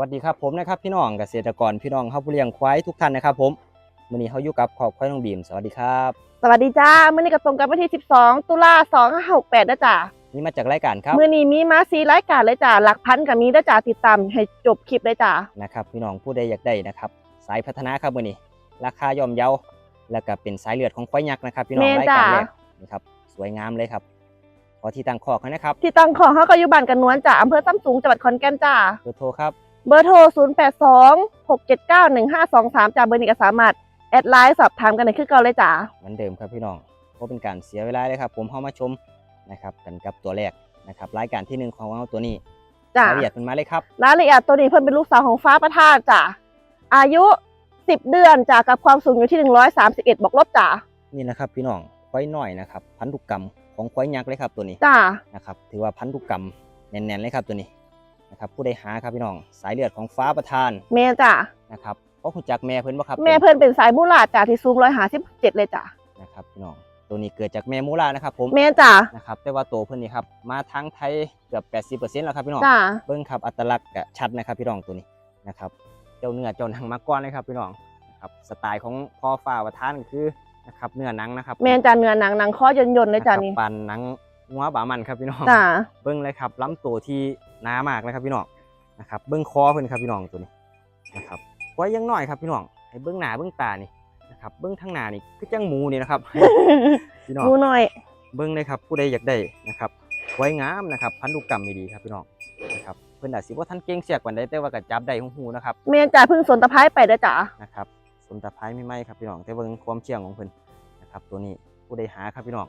วัสดีครับผมนะครับพี่น้องเกษตรกรพี่น้องเฮาผู้เลี้ยงควายทุกท่านนะครับผมมื้อนี้เฮาอยู่กับขอบควายน้องบีมสวัสดีครับสวัสดีจ้ามื้อนี้ก็ตรงกับวันที่ 12 ตุลา2568นะจ้านี่มาจากรายการครับมื้อนี้มีมาซีรายการเลยจ้าหลักพันกับมีนะจ้าติดตามให้จบคลิปเลยจ้านะครับพี่น้องผู้ใดอยากได้นะครับสายพัฒนาครับมื้อนี้ราคาย่อมเยาแล้วก็เป็นสายเลือดของควายยักษ์นะครับ พี่น้องแม่นรายจ้าการแรกนะครับสวยงามเลยครับขอที่ตั้งคอกให้นะครับ ที่ตั้งของเฮาก็อยู่บ้านกันนวลจ้าอำเภอซ้ำสูงจังหวัดขอนแก่นจ้าเบอร์โทรครับ เบอร์โทร 082 679 1523จ้าเบอร์นี้ก็สามารถ แอดไลน์สอบถามกันได้คือเก่าเลยจ้าเหมือนเดิมครับพี่น้องเพราะเป็นการเสียเวลาเลยครับ ผมเข้ามาชมนะครับกันกับตัวแรกนะครับรายการที่หนึ่งของเราตัวนี้จ้ารายละเอียดเป็นมาเลยครับรายละเอียดตัวนี้เพิ่นเป็นลูกสาวของฟ้าประทานจ้าอายุ 10 เดือนจ้ากับความสูงอยู่ที่ 131บวกลบจ้านี่นะครับ พี่น้องควายน้อยนะครับ พันธุกรรมของควายยักษ์เลยครับตัวนี้จ้านะครับถือว่าพันธุกรรมแน่นๆเลยครับตัวนี้ นะครับผู้ใดหาครับพี่น้อง สายเลือดของฟ้าประธานแม่จ้านะครับเพราะคุณจักแม่เพิ่นบ่ครับแม่เพิ่นเป็นสายมูลาดจ้าที่สูง157เลยจ้านะครับพี่น้องตัวนี้เกิดจากแม่มูลานะครับ ผมแม่จ้านะครับแต่ว่าตัวเพิ่นนี่ครับมาทางไทยเกือบ80%แล้วครับพี่น้องจ้าเบิ้งครับอัตลักษณ์ก็ชัดนะครับพี่น้องตัวนี้นะครับเจ้าเนื้อเจ้าหนังมาก่อนเลยครับพี่น้องนะครับสไตล์ของพ่อฟ้าประธานก็คือนะครับเนื้อหนังนะครับแม่จ้าเนื้อหนังหนังคอยนยนๆเลยจ้าะครับนี่ปานหนังงัวบามันครับพี่น้องจ้าเบิ้งเลยครับล้ำตัวที่ หนามากเลยครับพี่น้องนะครับเบิ้งคอเพิ่นครับพี่น้องตัวนี้นะครับไว้ยังน้อยครับพี่น้องให้เบิ้งหน้าเบิ้งตานี่นะครับเบิ้งทางหน้านี่คือจังหมูนี่นะครับพี่น้องดูหน่อย เบิ้งเลยครับผู้ใดอยากได้นะครับไว้งามนะครับ พันธุกรรมดีๆครับพี่น้องนะครับเพิ่นอาจสิว่าท่านเก่งเสียกกว่าใดแต่ว่าก็จับได้หูๆนะครับแม่จ้าเพิ่งสวนตะไคร้ไปเด้อจ้านะครับสนตะไคร้ไม่ไหมครับพี่น้องแต่เบิ่งความเชี่ยงของเพิ่นนะครับตัวนี้ผู้ใดหาครับพี่น้อง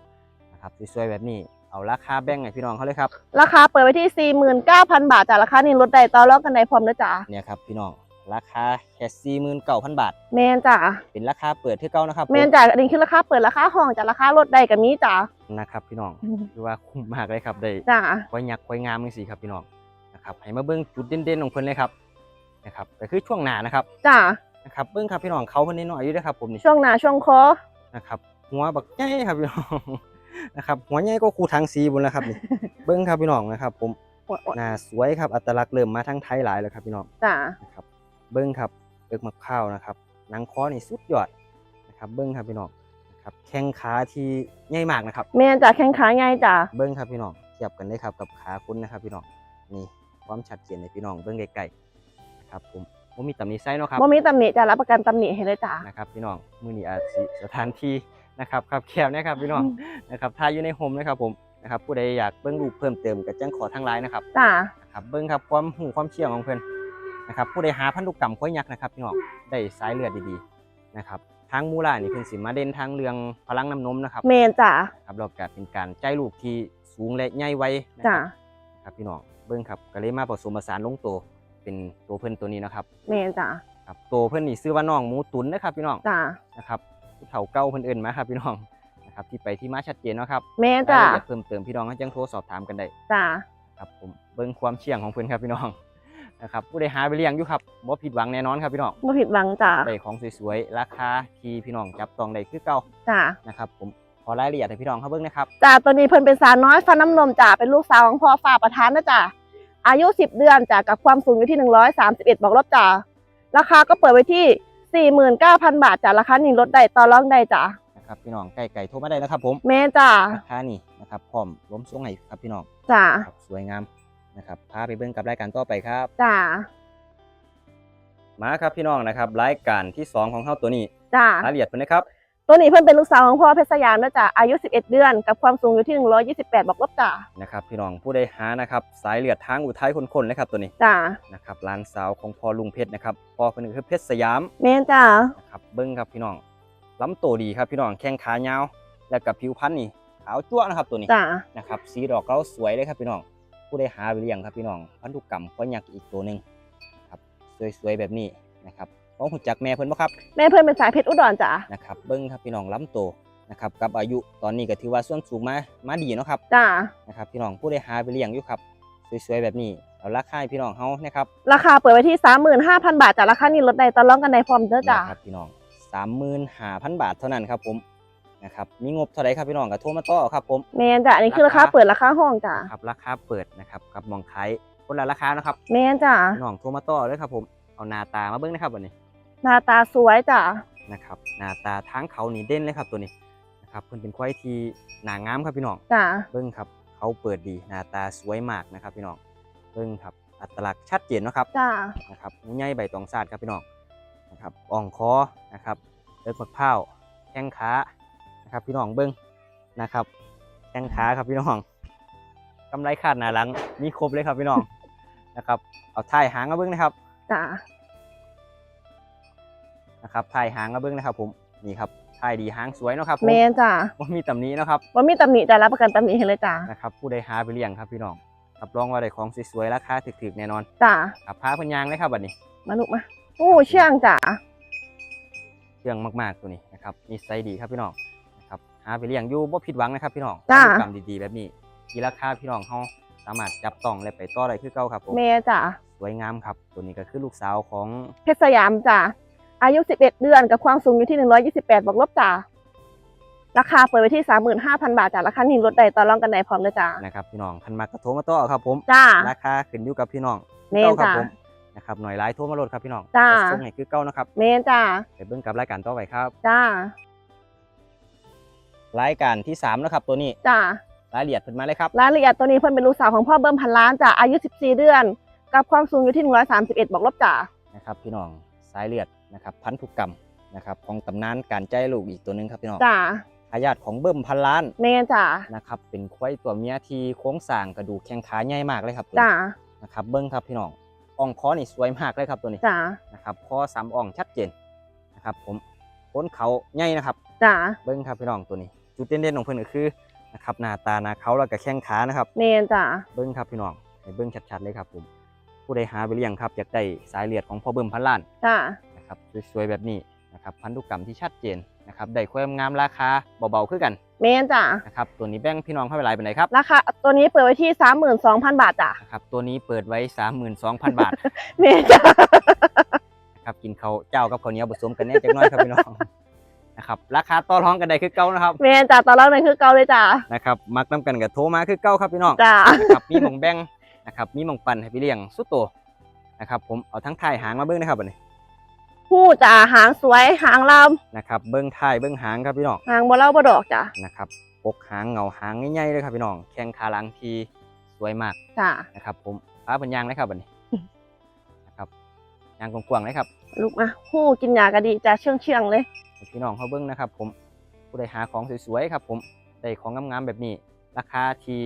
นะครับสวยๆแบบนี้ เอาราคาแบ่งให้พี่น้องเขาเลยครับ ราคาเปิดไว้ที่ 49,000 บาทจ้าราคานี้ลดได้ต่อรองกันได้พร้อมเด้อจ้าเนี่ยครับพี่น้องราคาแค่สี่หมื่นเก้าพันบาท แม่จ้าเป็นราคาเปิดที่เก่านะครับผมแม่จ้าอันนี้คือราคาเปิดราคาห้องจ้าราคาลดได้กับมีจ้านะครับพี่น้องคือว่าคุ้มมากเลยครับได้จ้าไว้ยักษ์ไว้งามจังซี่ครับพี่น้องนะครับให้มาเบิ่งจุดเด่นๆของเพิ่นเลยครับนะครับก็คือช่วงหน้านะครับจ้านะครับเบิ่งครับพี่น้องเขาเพิ่นน้อยๆอยู่เด้อครับผมนี่ช่วงหน้าช่วงคอนะครับหัวบักใหญ่ครับพี่น้อง นะครับหัวใหญ่ก็คูทางสีบุญแล้วครับนี่ เบิ้งครับพี่น้องนะครับ ผมหน้าสวยครับอัตลักษณ์เริ่มมาทั้งไทยหลายแล้วครับพี่น้องจ้านะครับ เบิ้งครับเอิกมะพร้าวนะครับหนังคอนี่สุดยอดนะครับเบิ้งครับพี่น้องนะครับแข้งขาที่ใหญ่มากนะครับแม่จ้าแข้งขาง่ายจ้าเบิ้งครับพี่น้องเทียบกันได้ครับกับขาคุณนะครับ พี่น้องนี่ความชัดเจนในพี่น้องเบิ้งไกลๆนะครับผมผมมีตำหนิไซส์เนาะครับบ่มีตำหนิจ้ารับประกันตำหนิให้เลยจ้านะครับพี่น้องมือนี้อาจสิสถานที่ นะครับครับแคบนะครับพี่น้องนะครับถ้าอยู่ในโฮมนะครับผมนะครับผู้ใดอยากเบิ้งรูปเพิ่มเติมก็จังขอทางไลน์นะครับจ้านะครับเบิ้งครับความหูความเชี่ยงของเพิ่นนะครับผู้ใดหาพันธุกรรมข้อยยักษ์นะครับพี่น้องได้สายเลือดดีๆนะครับทางมูลานี่เพิ่นสิมาเด่นทางเรื่องพลังน้ำนมนะครับแม่จ้าครับแล้วก็เป็นการใจลูกที่สูงและใหญ่ไวนะจ้าครับพี่น้องเบิ้งครับก็เลยมาผสมผสานลงตัวเป็นตัวเพิ่นตัวนี้นะครับแม่จ้าครับตัวเพิ่นนี่ชื่อว่าน้องหมูตุ๋นนะครับพี่น้องจ้านะครับ ผู้เฒ่าเก่าเพิ่นเอิ้นมาครับพี่น้องนะครับที่ไปที่มาชัดเจนเนาะครับแม่รายจ้าละเอียดเพิ่มเติมพี่น้องให้จังโทรสอบถามกันได้จ้าครับผมเบิ่งความเชี่ยงของเพิ่นครับพี่น้องนะครับผู้ใดหาไปเลี้ยงอยู่ครับบ่ผิดหวังแน่นอนครับพี่น้องบ่ผิดหวังจ้าได้ของสวยๆราคาที่พี่น้องจับต้องได้คือเก่าจ้านะครับผมขอรายละเอียดให้พี่น้องเขาเบิ่งนะครับจ้าตัวนี้เพิ่นเป็นสาวน้อยฟันน้ำนมจ้าเป็นลูกสาวของพ่อฝ่าประธานนะจ้าอายุ 10 เดือนจ้ากับความสูงอยู่ที่ 131 บอกลบจ้าราคาก็เปิดไว้ที่ 49,000บาทจ้าราคานี้ลดได้ต่อรองได้จ้านะครับพี่น้องไก่ไก่โทรมาได้นะครับผมแม่จ้าราคานี่นะครับพร้อมล้มสูงให้ครับพี่น้องจ้าครับสวยงามนะครับพาไปเบิ่งกับรายการต่อไปครับจ้ามาครับพี่น้องนะครับรายการที่สองของเฮาตัวนี้จ้ารายละเอียดเพิ่นนะครับ ตัวนี้เพิ่นเป็นลูกสาวของพ่อเพชรสยามนะจ้าอายุ 11 เดือน กับความสูงอยู่ที่ 128 บอกลบจ้านะครับพี่น้องผู้ใดหานะครับสายเลือดทางอุทัยคนๆเลยครับตัวนี้จ้านะครับหลานสาวของพ่อลุงเพชรนะครับพ่อคนนึงคือเพชรสยามแม่จ้านะครับเบิ้งครับพี่น้องลำโตวดีครับพี่น้องแข้งขายาว แล้วกับผิวพรรณนี่ขาวจั่วะนะครับตัวนี้จ้านะครับสีดอกเราสวยเลยครับพี่น้อง ผู้ใดหาไปเลี้ยงครับพี่น้องพันธุกรรมก็ยักษ์อีกตัวหนึ่งครับสวยๆแบบนี้นะครับ ต้องหูจักแม่เพิ่นบ่ครับแม่เพิ่นเป็นสายเพชรอุดรจ้านะครับเบิ้งครับพี่น้องลำโตวนะครับกับอายุตอนนี้ก็ถือว่าส่วนสูงมามาดีเนาะครับจ้านะครับพี่น้องผู้ใดหาไปเลี้ยงอยู่ครับสวยๆแบบนี้เอาราคาให้พี่น้องเฮานะครับราคาเปิดไว้ที่ 35,000 บาทจ้าราคานี้ลดได้ต่อรองกันได้พร้อมเด้อจ้านะครับพี่น้องสามหมื่นห้าพันบาทเท่านั้นครับผมนะครับมีงบเท่าไรครับพี่น้องก็โทรมาต่อครับผมแม่นจ้ะอันนี้คือราคาเปิดราคาห้องจ้ะครับราคาเปิดนะครับกับมองขายคนละราคานะครับแม่นจ้ะพี่น้องโทรมาต่อเลยครับผมเอาหน้าตามาเบิ้งนะครับวันนี้ หน้าตาสวยจ้ะนะครับหน้าตาทั้งเขานี่เด่นเลยครับตัวนี้นะครับเพิ่นเป็นควายที่หนางามครับพี่น้องจ้ะเบิ้งครับเขาเปิดดีหน้าตาสวยมากนะครับพี่น้องเบิ้งครับอัตลักษณ์ชัดเจนเนาะครับจ้ะนะครับหูใหญ่ใบตองซาดครับพี่น้องนะครับอ่องคอนะครับเลิกมะพร้าวแข้งขานะครับพี่น้องเบิ้งนะครับแข้งขาครับพี่น้องกำไรขาดหนาหลังมีครบเลยครับพี่น้องนะครับเอาท้ายหางมาเบิ้งนะครับจ้ะ นะครับท้ายหางมาเบิ้งนะครับ ผมนี่ครับท้ายดีหางสวยเนาะครับผมแม่นจ้ะว่ามีตำหนี้นาะครับว่ามีตำหนิจ้ะรับประกันตำหนิให้เลยจ้ะนะครับผู้ใดหาไปเลี้ยงครับพี่น้องรับรองว่าได้ของสวยๆราคาถูกๆแน่นอนจ้ะครับพาเพิ่นยางเลยครับบัดนี้ มาลูกมาโอ้เชื่องจ้ะเครื่องมากๆตัวนี้นะครับนิสัยดีครับพี่น้องนะครับหาไปเลี้ยงอยู่บ่ผิดหวังนะครับพี่น้องจ้ะพฤติกรรมดีๆแบบนี้ที่ราคาพี่น้องเฮาสามารถจับต้องและไปต่อได้คือเก่าครับผมแม่จ้ะสวยงามครับตัวนี้ก็คือลูกสาวของเพชรสยามจ้ะ อายุ 11 เดือนกับความสูงอยู่ที่ 128 บวกลบจ้ะราคาเปิดไว้ที่ 35,000 บาทจ้ะราคานี้ลดได้ต่อรองกันได้พร้อมเลยจ้ะนะครับพี่น้องคันมากระโทรมาต่อครับผมจ้าราคาขึ้นอยู่กับพี่น้องแม่นเก่าครับจ้ะผมนะครับหน่อยหลายโทรมาโลดครับพี่น้องจ้าจะส่งให้คือเก่านะครับเมนจ้าไปเบิ่งกับรายการต่อไปครับจ้ารายการที่สามนะครับตัวนี้จ้ารายละเอียดเพิ่นมาเลยครับรายละเอียดตัวนี้เพิ่นเป็นลูกสาวของพ่อเบิ้มพันล้านจ้ะอายุ 14 เดือน กับความสูงอยู่ที่ 131 บวกลบจ้ะนะครับพี่น้องสายเลือด นะครับพันธุกรรมนะครับของตำนานการใจลูกอีกตัวหนึงครับพี่น้องจ้าทายาทของเบิ่มพันล้านเมนจ้านะครับเป็นควายตัวเมียที่โค้งสร้างกระดูกแข้งขาใหญ่มากเลยครับตัวจ้านี้นะครับเบิ้งครับพี่น้องอ่องคอนี่สวยมากเลยครับตัวนี้จ้านะครับคอสามอ่องชัดเจนนะครับผมพ้นเขาใหญ่นะครับจ้าเบิ้งครับพี่น้องตัวนี้ จุดเด่นๆของเพิ่นก็คือนะครับหน้าตาหน้าเขาแล้วก็แข้งขานะครับเมนจ้าเบิ้งครับพี่น้องให้เบิ้งชัดๆเลยครับผมผู้ใดหาไปเลี้ยงครับอยากได้สายเลือดของพ่อเบิ่มพันล้านจ้า นะครับสวยๆแบบนี้นะครับพันธุกรรมที่ชัดเจนนะครับได้ความงามราคาเบาๆคือกันเมนจ้านะครับตัวนี้แบ่งพี่น้องเข้าไปหลายเป็นไหนครับราคาตัวนี้เปิดไว้ที่ 32,000 บาทจ้ะนะครับตัวนี้เปิดไว้ 32,000 บาทเมนจ้านะครับกินเขาวเจ้ากับข้าวเหนียวผสมกันแน่จังน้อยครับพี่น้องนะครับราคาต่อรองกันได้คือเก่านะครับเมนจ้าตอนแรกเลยคือเกาเลยจ้านะครับมักน้ำกันกับโทรมาคือเก่าครับพี่น้องจ้านะครับมีหมองแบ่งนะครับมีหมองปั่นให้พี่เลี้ยงสุดโตวนะครับผมเอาทั้งท้ายหางมาเบิ้งนะครับอันนี้ ผู้จ้าหางสวยหางลนะครับเบิ้งท้ายเบิ้งหางครับพี่น้องำหางบ่เล่าบ่ดอกจ้ะนะครับปกหางเงาหางใหญ่ๆเลยครับพี่น้องแข้งขาหลังทีสวยมากจ้านะครับ ผมฟ้าเป็นยางเลยครับอันนี้ นะครับยางกว้างๆเลยครับ ลูกมาหู้กินยากะดีจ้าเชื่องเชื่องๆเลยให้พี่น้องเขาเบิ้งนะครับผมผู้ใดหาของสวยๆครับผมได้ของงามๆแบบนี้ ราคาที่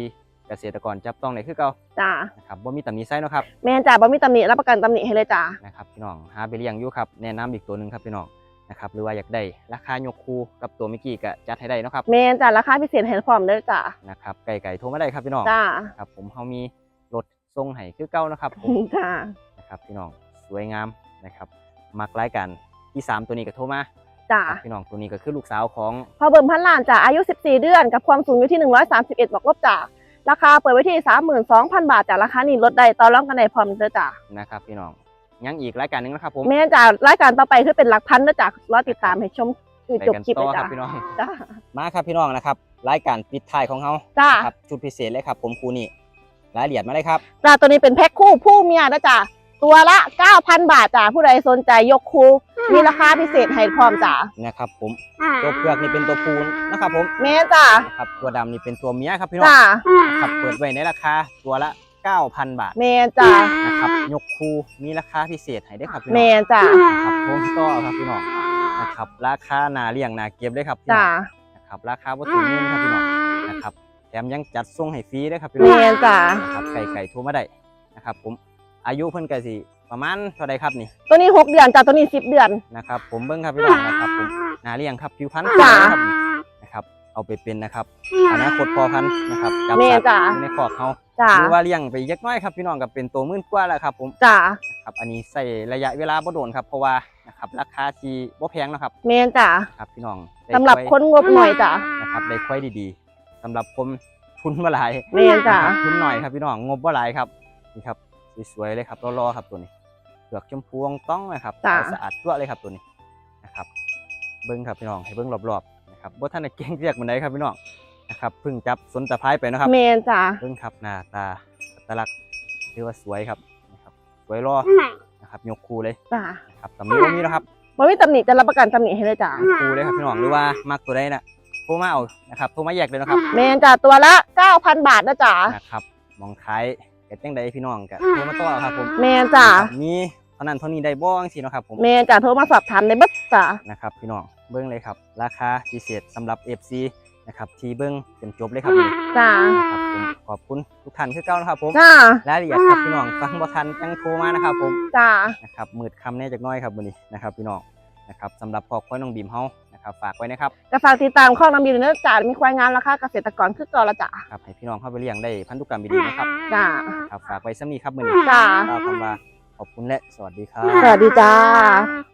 เกษตรกรจับต้องได้คือเก่าจ้านะครับบ่มีตำหนิไส้เนาะครับแม่นจ้าบ่มีตำหนิรับประกันตำหนิให้เลยจ้านะครับพี่น้องหาไปเลี้ยงอยู่ครับแนะนำอีกตัวหนึ่งครับพี่น้องนะครับหรือว่าอยากได้ราคายกคูกับตัวเมื่อกี้ก็จัดให้ได้เนาะครับแม่นจ้าราคาพิเศษให้พร้อมเด้อจ้านะครับไก่ไก่โทรมาได้ครับพี่น้องจ้าครับผมเขามีรถส่งให้คือเก่านะครับผมจ้านะครับพี่น้องสวยงามนะครับมักรายการที่สามตัวนี้ก็โทรมาจ้าครับพี่น้องตัวนี้ก็คือลูกสาวของพอเบิ่มพันล้านจ้าอายุ 14 เดือนกับความสูงอยู่ที่ 131บวกลบจ้า ราคาเปิดไว้ที่32,000 บาทจ้าราคานี้ลดได้ต่อรองกันได้พร้อมเด้อจ้านะครับพี่น้องยังอีกรายการหนึงนะครับผมแม่นจ้ารายการต่อไปคือเป็นหลักพันเด้อจ้ารอติดตามให้ชมคือไปจบกันคลิปต่เลอยคจ้ารับพี่น้อง จ้า มาครับพี่น้องนะครับรายการปิดท้ายของเขาจ้าครับชุดพิเศษเลยครับผมครูนี่รายละเอียดมาเลยครับ จ้าตัวนี้เป็นแพ็คคู่ผู้เมียนะจ้า ตัวละ 9,000 บาทจ้าผู้ใดสนใจยกคู่มีราคาพิเศษให้พร้อมจ้านะครับ ผมตัวเผือกนี่เป็นตัวพูนนะครับ ผมแม่นจ้านะครับตัวดำนี่เป็นตัวเมียครับพี่น้องจ้านะครับเปิดไว้ในราคาตัวละ9,000 บาทแม่นจ้านะครับยกคูมีราคาพิเศษให้ได้ครับพี่น้แม่องนจ้านะครับผมต่อครับพี่น้องนะครับ ราคาหนาเลี้ยงหนาเก็บเลยครับพี่น้จ้าองนะครับราคาวัตถุเงินครับพี่น้องนะครับแถมยังจัดส่งให้ฟรีด้วยครับพี่น้องแม่นจ้านะครับไก่ไก่โทรมาได้นะครับผม อายุเพิ่นก็สิประมาณเท่าใดครับนี่ตัวนี้6เดือนจ้าตัวนี้10เดือนนะครับ ผมเบิ้งครับพี่น้องนะครับผมนาเลี้ยงครับผิวพรรณสวยจ้านะครับนี่นะครับ เอาไปเป็นนะครับอนาคตพอพันธุ์นะครับจับแม่สัตว์จ้าอยู่ในคอกเขาจ้าหรือว่าเลี้ยงไปยักน้อยครับพี่น้องกับเป็นตัวมื่นกว่าแล้วครับผมจ้าครับอันนี้ใส่ระยะเวลาบ่โดนครับเพราะว่านะครับราคาที่บ่แพงนะครับแม่นจ้าครับพี่น้องได้สำหรับวายคนงบหน่อยจ้านะครับได้ควายดีๆสำหรับผมทุนบ่หลายแม่นจ้านะครับทุนหน่อยครับพี่น้องงบบ่หลายครับนี่ครับ สวยๆเลยครับรอๆครับตัวนี้เปลือกชมพูอ่องต้องนะครับจ้ะขาวสะอาดตัวเลยครับตัวนี้นะครับ เบิ้งครับพี่น้องให้เบิ้งรอบๆนะครับบ่ท่านได้เก่งเรียกมันไดครับพี่น้องนะครับเพิ่งจับสนตะไคร้ไปนะครับแม่นจ้าเบิ้งครับหน้าตาอัตลักษณ์ถือว่าสวยครับนะครับสวยรอนะครับยกคูเลยจ้านะครับตำหนิว่ามีแล้วครับบ่มีตำหนิจะรับประกันตำหนิให้เลยจ้าคูเลยครับพี่น้องหรือว่ามักตัวใดน่ะโทรมาเอานะครับโทรมาแยกเลยนะครับแมนจ้าตัวละ 9,000 บาทนะจ้านะครับมองท้ายเกิดจังใดพี่น้องก็โทรมาต่อครับผมแมนจ้านะมีเท่านั้นเท่านี้ได้บ้างสิเนาะครับผมแมนจ้าโทรมาสอบถามในเบิดจ้านะครับพี่น้องเบิ้งเลยครับ ราคาพิเศษสำหรับ FC นะครับที่เบิ้งจนจบเลยครับนี่จ้านะครับผมขอบคุณทุกท่านคือเก้านะครับผมจ้ารายละเอียดครับพี่น้องฟังบ่ทันจังโทรมานะครับผม จ้า นะครับมืดคำแน่จากหน้อยครับวันนี้นะครับพี่น้องนะครับสำหรับครอบครัวน้องบีมเฮา นะครับฝากไว้นะครับก็ฝากติดตามข้องน้ำบีนะจ้ามีควายงานราคาเกษตรกรคือเก่าละจ้าครับให้พี่น้องเข้าไปเลี้ยงได้พันธุกรรมดีๆนะครับจ้าครับฝากไว้สำนีครับมื้อนี้จ้ากล่าวคำว่าขอบคุณและสวัสดีครับสวัสดีจ้า Bye.